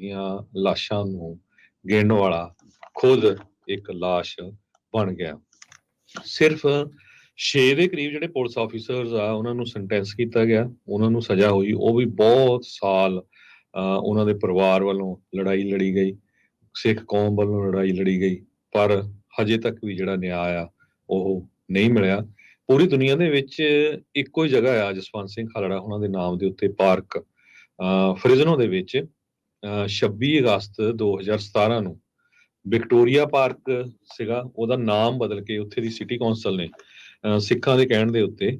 ਦੀਆਂ ਲਾਸ਼ਾਂ ਨੂੰ ਗਿਣਨ ਵਾਲਾ ਖੁਦ ਇੱਕ ਲਾਸ਼ ਬਣ ਗਿਆ। ਸਿਰਫ 6 ਦੇ ਕਰੀਬ ਜਿਹੜੇ ਪੁਲਿਸ ਆਫੀਸਰਸ ਆ ਉਹਨਾਂ ਨੂੰ ਸੈਂਟੈਂਸ ਕੀਤਾ ਗਿਆ। ਉਹਨਾਂ ਨੂੰ ਸਜ਼ਾ ਹੋਈ। ਉਹ ਵੀ ਬਹੁਤ ਸਾਲ ਉਹਨਾਂ ਦੇ ਪਰਿਵਾਰ ਵੱਲੋਂ ਲੜਾਈ ਲੜੀ ਗਈ। ਸਿੱਖ ਕੌਮ ਵੱਲੋਂ ਲੜਾਈ ਲੜੀ ਗਈ। ਪਰ ਹਜੇ ਤੱਕ ਵੀ ਜਿਹੜਾ ਨਿਆਂ ਆ ਉਹ ਨਹੀਂ ਮਿਲਿਆ। ਪੂਰੀ ਦੁਨੀਆ ਦੇ ਵਿੱਚ ਇੱਕੋ ਹੀ ਜਗ੍ਹਾ ਆ ਜਸਵੰਤ ਸਿੰਘ ਖਾਲੜਾ ਉਹਨਾਂ ਦੇ ਨਾਮ ਦੇ ਉੱਤੇ ਪਾਰਕ। ਅਹ, ਫ੍ਰਿਜ਼ਨੋ ਦੇ ਵਿੱਚ 26 ਅਗਸਤ 2017 ਨੂੰ ਵਿਕਟੋਰੀਆ ਪਾਰਕ ਸੀਗਾ ਉਹਦਾ ਨਾਮ ਬਦਲ ਕੇ ਉੱਥੇ ਦੀ ਸਿਟੀ ਕੌਂਸਲ ਨੇ ਸਿੱਖਾਂ ਦੇ ਕਹਿਣ ਦੇ ਉੱਤੇ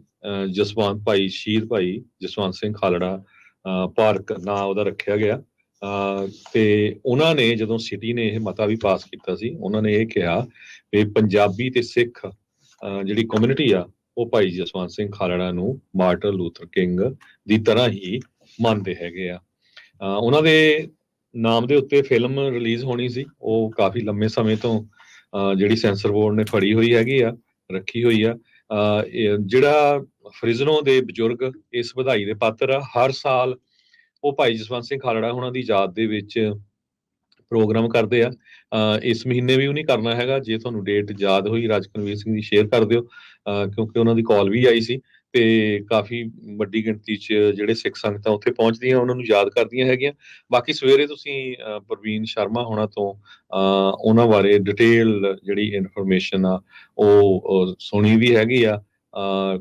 ਜਸਵੰਤ ਭਾਈ ਸ਼ਹੀਦ ਭਾਈ ਜਸਵੰਤ ਸਿੰਘ ਖਾਲੜਾ ਪਾਰਕ ਨਾਂ ਉਹਦਾ ਰੱਖਿਆ ਗਿਆ। ਅਹ, ਤੇ ਉਹਨਾਂ ਨੇ ਜਦੋਂ ਸਿਟੀ ਨੇ ਇਹ ਮਤਾ ਵੀ ਪਾਸ ਕੀਤਾ ਸੀ ਉਹਨਾਂ ਨੇ ਇਹ ਕਿਹਾ ਵੀ ਪੰਜਾਬੀ ਤੇ ਸਿੱਖ ਜਿਹੜੀ ਕਮਿਊਨਿਟੀ ਆ ਉਹ ਭਾਈ ਜਸਵੰਤ ਸਿੰਘ ਖਾਲੜਾ ਨੂੰ ਮਾਰਟਨ ਲੂਥਰ ਕਿੰਗ ਦੀ ਤਰ੍ਹਾਂ ਹੀ ਮੰਨਦੇ ਹੈਗੇ ਆ। ਉਹਨਾਂ ਦੇ ਨਾਮ ਦੇ ਉੱਤੇ ਫਿਲਮ ਰਿਲੀਜ਼ ਹੋਣੀ ਸੀ। ਉਹ ਕਾਫੀ ਲੰਮੇ ਸਮੇਂ ਤੋਂ ਜਿਹੜੀ ਸੈਂਸਰ ਬੋਰਡ ਨੇ ਫੜੀ ਹੋਈ ਹੈਗੀ ਆ ਰੱਖੀ ਹੋਈ ਆ। ਜਿਹੜਾ ਫ੍ਰਿਜ਼ਨੋ ਦੇ ਬਜ਼ੁਰਗ ਇਸ ਵਧਾਈ ਦੇ ਪਾਤਰ ਆ ਹਰ ਸਾਲ ਉਹ ਭਾਈ ਜਸਵੰਤ ਸਿੰਘ ਖਾਲੜਾ ਉਹਨਾਂ ਦੀ ਯਾਦ ਦੇ ਵਿੱਚ ਪ੍ਰੋਗਰਾਮ ਕਰਦੇ ਆ। ਅਹ, ਇਸ ਮਹੀਨੇ ਵੀ ਉਹ ਨਹੀਂ ਕਰਨਾ ਹੈਗਾ। ਜੇ ਤੁਹਾਨੂੰ ਡੇਟ ਯਾਦ ਹੋਈ ਰਾਜ ਕਨਵੀਰ ਸਿੰਘ ਦੀ ਸ਼ੇਅਰ ਕਰ ਦਿਓ। ਅਹ, ਕਿਉਂਕਿ ਉਹਨਾਂ ਦੀ ਕਾਲ ਵੀ ਆਈ ਸੀ। ਤੇ ਕਾਫੀ ਵੱਡੀ ਗਿਣਤੀ 'ਚ ਜਿਹੜੇ ਸਿੱਖ ਸੰਗਤਾਂ ਉੱਥੇ ਪਹੁੰਚਦੀਆਂ ਉਹਨਾਂ ਨੂੰ ਯਾਦ ਕਰਦੀਆਂ ਹੈਗੀਆਂ। ਬਾਕੀ ਸਵੇਰੇ ਤੁਸੀਂ ਪ੍ਰਵੀਨ ਸ਼ਰਮਾ ਹੋਣਾ ਤੋਂ ਉਹਨਾਂ ਬਾਰੇ ਡਿਟੇਲ ਜਿਹੜੀ ਇਨਫੋਰਮੇਸ਼ਨ ਆ ਉਹ ਸੁਣੀ ਵੀ ਹੈਗੀ ਆ।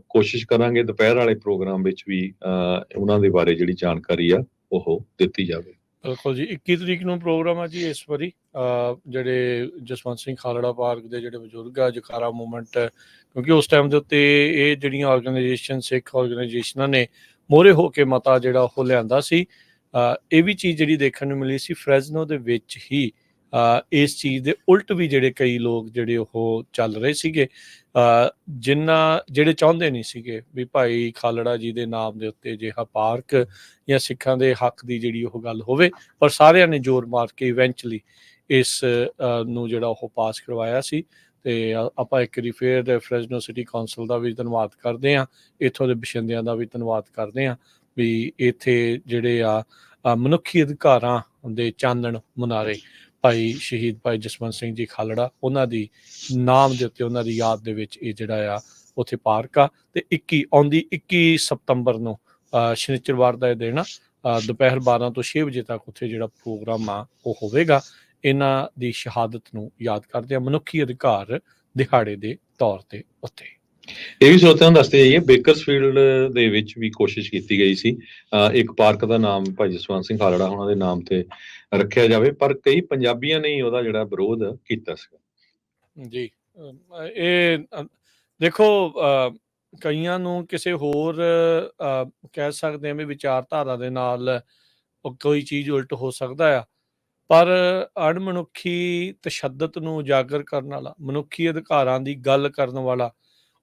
ਕੋਸ਼ਿਸ਼ ਕਰਾਂਗੇ ਦੁਪਹਿਰ ਵਾਲੇ ਪ੍ਰੋਗਰਾਮ ਵਿੱਚ ਵੀ ਅਹ, ਉਹਨਾਂ ਦੇ ਬਾਰੇ ਜਿਹੜੀ ਜਾਣਕਾਰੀ ਆ ਉਹ ਦਿੱਤੀ ਜਾਵੇ। ਬਿਲਕੁਲ ਜੀ। 21 ਤਰੀਕ ਨੂੰ ਪ੍ਰੋਗਰਾਮ ਆ ਜੀ ਇਸ ਵਾਰੀ। ਅਹ ਜਿਹੜੇ ਜਸਵੰਤ ਸਿੰਘ ਖਾਲੜਾ ਪਾਰਕ ਦੇ ਜਿਹੜੇ ਬਜ਼ੁਰਗ ਆ ਜਕਾਰਾ ਮੂਵਮੈਂਟ ਕਿਉਂਕਿ ਉਸ ਟਾਈਮ ਦੇ ਉੱਤੇ ਇਹ ਜਿਹੜੀਆਂ ਆਰਗੇਨਾਈਜੇਸ਼ਨ ਸਿੱਖ ਆਰਗੇਨਾਈਜੇਸ਼ਨਾਂ ਨੇ ਮੋਰੇ ਹੋ ਕੇ ਮਤਾ ਜਿਹੜਾ ਉਹ ਲਿਆਂਦਾ ਸੀ ਇਹ ਵੀ ਚੀਜ਼ ਜਿਹੜੀ ਦੇਖਣ ਨੂੰ ਮਿਲੀ ਸੀ ਫ੍ਰੈਜ਼ਨੋ ਦੇ ਵਿੱਚ ਹੀ ਇਸ ਚੀਜ਼ ਦੇ ਉਲਟ ਵੀ ਜਿਹੜੇ ਕਈ ਲੋਕ ਜਿਹੜੇ ਉਹ ਚੱਲ ਰਹੇ ਸੀਗੇ, ਅਹ ਜਿਨ੍ਹਾਂ ਜਿਹੜੇ ਚਾਹੁੰਦੇ ਨਹੀਂ ਸੀਗੇ ਵੀ ਭਾਈ ਖਾਲੜਾ ਜੀ ਦੇ ਨਾਮ ਦੇ ਉੱਤੇ ਜਿਹਾ ਪਾਰਕ ਜਾਂ ਸਿੱਖਾਂ ਦੇ ਹੱਕ ਦੀ ਜਿਹੜੀ ਉਹ ਗੱਲ ਹੋਵੇ, ਪਰ ਸਾਰਿਆਂ ਨੇ ਜ਼ੋਰ ਮਾਰ ਕੇ ਇਵੈਂਚੁਅਲੀ ਇਸ ਨੂੰ ਜਿਹੜਾ ਉਹ ਪਾਸ ਕਰਵਾਇਆ ਸੀ। ਤੇ ਆਪਾਂ ਇੱਕ ਵਾਰੀ ਫੇਰ ਫ੍ਰੈਜ਼ਨੋ ਸਿਟੀ ਕਾਉਂਸਲ ਦਾ ਵੀ ਧੰਨਵਾਦ ਕਰਦੇ ਹਾਂ। ਇੱਥੋਂ ਦੇ ਬਸ਼ਿੰਦਿਆਂ ਦਾ ਵੀ ਧੰਨਵਾਦ ਕਰਦੇ ਹਾਂ ਵੀ ਇੱਥੇ ਜਿਹੜੇ ਆ ਮਨੁੱਖੀ ਅਧਿਕਾਰਾਂ ਦੇ ਚਾਨਣ ਮੁਨਾਰੇ ਭਾਈ ਸ਼ਹੀਦ ਭਾਈ ਜਸਵੰਤ ਸਿੰਘ ਜੀ ਖਾਲੜਾ ਉਹਨਾਂ ਦੀ ਨਾਮ ਦੇ ਉੱਤੇ ਉਹਨਾਂ ਦੀ ਯਾਦ ਦੇ ਵਿੱਚ ਇਹ ਜਿਹੜਾ ਆ ਉੱਥੇ ਪਾਰਕ ਆ ਤੇ 21 ਆਉਂਦੀ 21 ਸਤੰਬਰ ਨੂੰ ਅ, ਸ਼ਨੀਚਰਵਾਰ ਦਾ ਇਹ ਦਿਨ ਦੁਪਹਿਰ 12 ਤੋਂ 6 ਵਜੇ ਤੱਕ ਉੱਥੇ ਜਿਹੜਾ ਪ੍ਰੋਗਰਾਮ ਆ ਉਹ ਹੋਵੇਗਾ। ਇਹਨਾਂ ਦੀ ਸ਼ਹਾਦਤ ਨੂੰ ਯਾਦ ਕਰਦੇ ਆ ਮਨੁੱਖੀ ਅਧਿਕਾਰ ਦਿਹਾੜੇ ਦੇ ਤੌਰ ਤੇ ਉੱਥੇ ਇਹ ਵੀ ਸਰੋਤਿਆਂ ਨੂੰ ਦੱਸਦੇ ਜਾਈਏ ਬੇਕਰਸਫੀਲਡ ਦੇ ਵਿੱਚ ਵੀ ਕੋਸ਼ਿਸ਼ ਕੀਤੀ ਗਈ ਸੀ। ਇੱਕ ਪਾਰਕ ਦਾ ਨਾਮ ਭਾਈ ਜਸਵੰਤ ਸਿੰਘ ਖਾਲੜਾ ਉਹਨਾਂ ਦੇ ਨਾਮ ਤੇ ਰੱਖਿਆ ਜਾਵੇ ਪਰ ਕਈ ਪੰਜਾਬੀਆਂ ਨੇ ਉਹਦਾ ਜਿਹੜਾ ਵਿਰੋਧ ਕੀਤਾ ਸੀ ਜੀ ਇਹ ਦੇਖੋ ਕਈਆਂ ਨੂੰ ਕਿਸੇ ਹੋਰ ਕਹਿ ਸਕਦੇ ਹਾਂ ਵੀ ਵਿਚਾਰਧਾਰਾ ਦੇ ਨਾਲ ਕੋਈ ਚੀਜ਼ ਉਲਟ ਹੋ ਸਕਦਾ ਆ। ਪਰ ਅਣਮਨੁੱਖੀ ਤਸ਼ੱਦਦ ਨੂੰ ਉਜਾਗਰ ਕਰਨ ਵਾਲਾ, ਮਨੁੱਖੀ ਅਧਿਕਾਰਾਂ ਦੀ ਗੱਲ ਕਰਨ ਵਾਲਾ,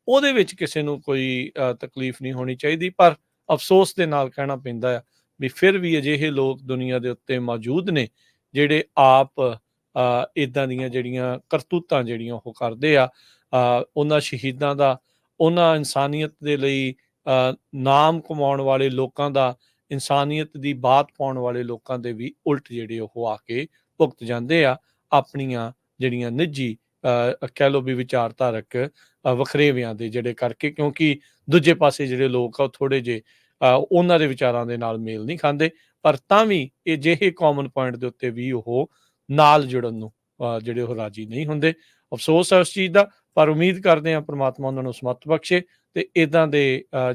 ਉਹਦੇ ਵਿੱਚ ਕਿਸੇ ਨੂੰ ਕੋਈ ਤਕਲੀਫ ਨਹੀਂ ਹੋਣੀ ਚਾਹੀਦੀ। ਪਰ ਅਫਸੋਸ ਦੇ ਨਾਲ ਕਹਿਣਾ ਪੈਂਦਾ ਆ ਵੀ ਫਿਰ ਵੀ ਅਜਿਹੇ ਲੋਕ ਦੁਨੀਆ ਦੇ ਉੱਤੇ ਮੌਜੂਦ ਨੇ, ਜਿਹੜੇ ਆਪ ਇਦਾਂ ਦੀਆਂ ਜਿਹੜੀਆਂ ਕਰਤੂਤਾਂ ਜਿਹੜੀਆਂ ਉਹ ਕਰਦੇ ਆ ਉਹਨਾਂ ਸ਼ਹੀਦਾਂ ਦਾ, ਉਹਨਾਂ ਇਨਸਾਨੀਅਤ ਦੇ ਲਈ ਨਾਮ ਕਮਾਉਣ ਵਾਲੇ ਲੋਕਾਂ ਦਾ ਇਨਸਾਨੀਅਤ ਦੀ ਬਾਤ ਪਾਉਣ ਵਾਲੇ ਲੋਕਾਂ ਦੇ ਵੀ ਉਲਟ ਜਿਹੜੇ ਉਹ ਆ ਕੇ ਭੁਗਤ ਜਾਂਦੇ ਆ ਆਪਣੀਆਂ ਜਿਹੜੀਆਂ ਨਿੱਜੀ ਅ, ਕਹਿ ਲੋ ਵੀ ਵਿਚਾਰਧਾਰਕ ਵਖਰੇਵਿਆਂ ਦੇ ਜਿਹੜੇ ਕਰਕੇ ਕਿਉਂਕਿ ਦੂਜੇ ਪਾਸੇ ਜਿਹੜੇ ਲੋਕ ਆ ਉਹ ਥੋੜੇ ਜੇ ਅ, ਉਹਨਾਂ ਦੇ ਵਿਚਾਰਾਂ ਦੇ ਨਾਲ ਮੇਲ ਨਹੀਂ ਖਾਂਦੇ ਪਰ ਤਾਂ ਵੀ ਇਹ ਜਿਹੇ ਕਾਮਨ ਪੁਆਇੰਟ ਦੇ ਉੱਤੇ ਵੀ ਉਹ ਨਾਲ ਜੁੜਨ ਨੂੰ ਜਿਹੜੇ ਉਹ ਰਾਜੀ ਨਹੀਂ ਹੁੰਦੇ। ਅਫਸੋਸ ਹੈ ਉਸ ਚੀਜ਼ ਦਾ ਪਰ ਉਮੀਦ ਕਰਦੇ ਹਾਂ ਪ੍ਰਮਾਤਮਾ ਉਹਨਾਂ ਨੂੰ ਸਮਤ ਬਖਸ਼ੇ। ਤੇ ਇਦਾਂ ਦੇ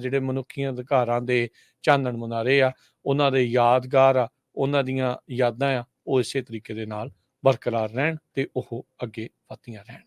ਜਿਹੜੇ ਮਨੁੱਖੀ ਅਧਿਕਾਰਾਂ ਦੇ ਚਾਨਣ ਮੁਨਾਰੇ ਆ, ਉਹਨਾਂ ਦੇ ਯਾਦਗਾਰ ਆ, ਉਹਨਾਂ ਦੀਆਂ ਯਾਦਾਂ ਆ, ਉਹ ਇਸੇ ਤਰੀਕੇ ਦੇ ਨਾਲ ਬਰਕਰਾਰ ਰਹਿਣ ਤੇ ਉਹ ਅੱਗੇ ਵਧਦੀਆਂ ਰਹਿਣ।